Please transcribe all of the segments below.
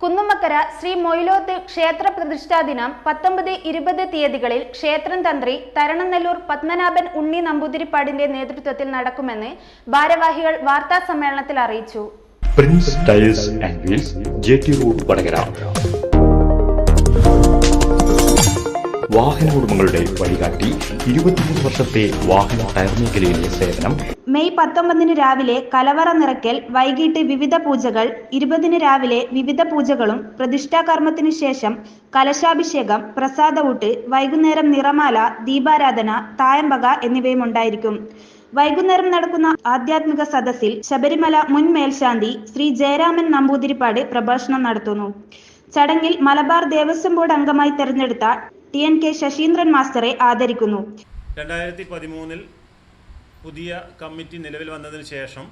കുന്നുമ്മക്കര ശ്രീ മൊയിലോത്ത് ക്ഷേത്ര പ്രതിഷ്ഠാ ദിനം പത്തൊമ്പത് ഇരുപത് തീയതികളിൽ ക്ഷേത്രം തന്ത്രി തരണനല്ലൂർ പത്മനാഭൻ ഉണ്ണി നമ്പൂതിരിപ്പാടിന്റെ നേതൃത്വത്തിൽ നടക്കുമെന്ന് ഭാരവാഹികൾ വാർത്താ സമ്മേളനത്തിൽ അറിയിച്ചു. പ്രിൻസ് റോഡ് വാഹന ഉടമകളുടെ വഴികാട്ടി ഇരുപത്തിമൂന്ന് വർഷത്തെ വാഹന ടയർ മേഖലയിലെ സേവനം മെയ് പത്തൊമ്പതിന് രാവിലെ കലവറ നിറയ്ക്കൽ വൈകിട്ട് വിവിധ പൂജകൾ ഇരുപതിന് രാവിലെ വിവിധ പൂജകളും പ്രതിഷ്ഠാകർമ്മത്തിനു ശേഷം കലശാഭിഷേകം പ്രസാദവൂട്ട് വൈകുന്നേരം നിറമാല ദീപാരാധന തായമ്പക എന്നിവയും ഉണ്ടായിരിക്കും വൈകുന്നേരം നടക്കുന്ന ആധ്യാത്മിക സദസ്സിൽ ശബരിമല മുൻ മേൽശാന്തി ശ്രീ ജയരാമൻ നമ്പൂതിരിപ്പാട് പ്രഭാഷണം നടത്തുന്നു. ചടങ്ങിൽ മലബാർ ദേവസ്വം ബോർഡ് അംഗമായി തെരഞ്ഞെടുത്ത ടി എൻ കെ ശശീന്ദ്രൻ മാസ്റ്ററെ ആദരിക്കുന്നു. രണ്ടായിരത്തി പതിമൂന്നിൽ പുതിയ കമ്മിറ്റി നിലവിൽ വന്നതിന് ശേഷം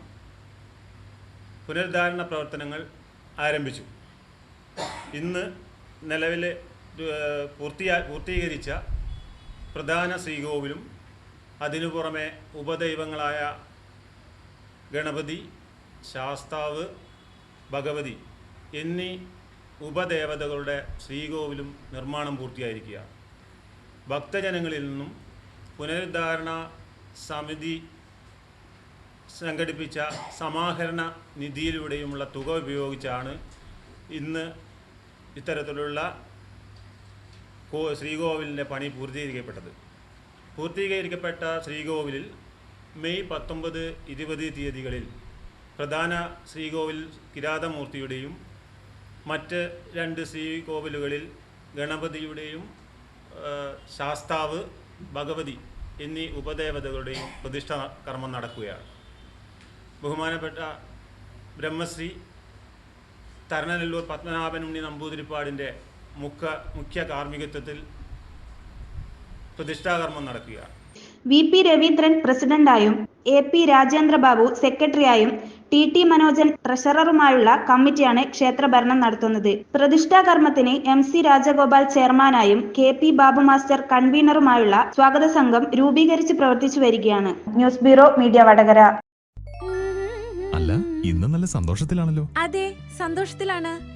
പുനരുദ്ധാരണ പ്രവർത്തനങ്ങൾ ആരംഭിച്ചു. ഇന്ന് നിലവിൽ പൂർത്തിയാ പൂർത്തീകരിച്ച പ്രധാന ശ്രീകോവിലും അതിനു പുറമെ ഉപദൈവങ്ങളായ ഗണപതി ശാസ്താവ് ഭഗവതി എന്നീ ഉപദേവതകളുടെ ശ്രീകോവിലും നിർമ്മാണം പൂർത്തിയായിരിക്കുകയാണ്. ഭക്തജനങ്ങളിൽ നിന്നും പുനരുദ്ധാരണ സമിതി സംഘടിപ്പിച്ച സമാഹരണ നിധിയിലൂടെയുമുള്ള തുക ഉപയോഗിച്ചാണ് ഇന്ന് ഇത്തരത്തിലുള്ള ശ്രീകോവിലിന്റെ പണി പൂർത്തീകരിക്കപ്പെട്ടത്. പൂർത്തീകരിക്കപ്പെട്ട ശ്രീകോവിലിൽ മെയ് പത്തൊമ്പത് ഇരുപത് തീയതികളിൽ പ്രധാന ശ്രീകോവിൽ കിരാതമൂർത്തിയുടെയും മറ്റ് രണ്ട് ശ്രീകോവിലുകളിൽ ഗണപതിയുടെയും ശാസ്താവ് ഭഗവതി എന്നീ ഉപദേവതകളുടെയും പ്രതിഷ്ഠ കർമ്മം നടക്കുകയാണ്. ബഹുമാനപ്പെട്ട ബ്രഹ്മശ്രീ തരണനെല്ലൂർ പത്മനാഭൻ ഉണ്ണി നമ്പൂതിരിപ്പാടിന്റെ മുഖ മുഖ്യ കാർമ്മികത്വത്തിൽ പ്രതിഷ്ഠാകർമ്മം നടക്കുകയാണ്. വി പി രവീന്ദ്രൻ പ്രസിഡന്റായും എ പി രാജേന്ദ്രബാബു സെക്രട്ടറിയായും ടി. ടി. മനോജൻ ട്രഷററുമായുള്ള കമ്മിറ്റിയാണ് ക്ഷേത്രഭരണം നടത്തുന്നത്. പ്രതിഷ്ഠാകർമ്മത്തിന് എം. സി. രാജഗോപാൽ ചെയർമാനായും കെ. പി. ബാബു മാസ്റ്റർ കൺവീനറുമായുള്ള സ്വാഗത സംഘം രൂപീകരിച്ച് പ്രവർത്തിച്ചു വരികയാണ്. News bureau media Vadakara. അല്ല ഇന്ന് നല്ല സന്തോഷത്തിലാണല്ലോ. അതെ സന്തോഷത്തിലാണ്.